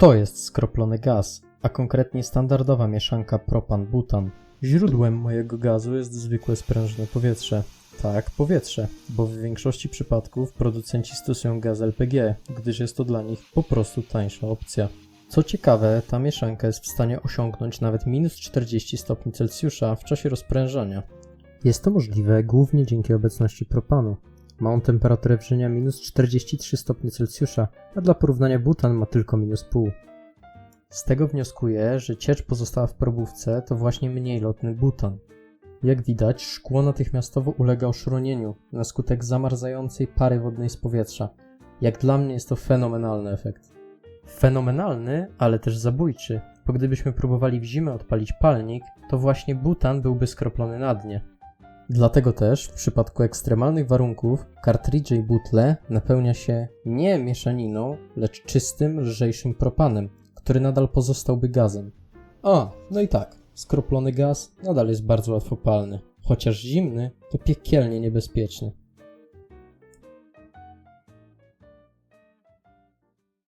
To jest skroplony gaz, a konkretnie standardowa mieszanka propan-butan. Źródłem mojego gazu jest zwykłe sprężone powietrze. Tak, powietrze, bo w większości przypadków producenci stosują gaz LPG, gdyż jest to dla nich po prostu tańsza opcja. Co ciekawe, ta mieszanka jest w stanie osiągnąć nawet minus 40 stopni Celsjusza w czasie rozprężania. Jest to możliwe głównie dzięki obecności propanu. Ma on temperaturę wrzenia minus 43 stopnie Celsjusza, a dla porównania butan ma tylko minus pół. Z tego wnioskuję, że ciecz pozostała w probówce to właśnie mniej lotny butan. Jak widać, szkło natychmiastowo ulega oszronieniu na skutek zamarzającej pary wodnej z powietrza. Jak dla mnie jest to fenomenalny efekt. Fenomenalny, ale też zabójczy, bo gdybyśmy próbowali w zimę odpalić palnik, to właśnie butan byłby skroplony na dnie. Dlatego też w przypadku ekstremalnych warunków kartridże i butle napełnia się nie mieszaniną, lecz czystym, lżejszym propanem, który nadal pozostałby gazem. A, no i tak, skroplony gaz nadal jest bardzo łatwopalny, chociaż zimny to piekielnie niebezpieczny.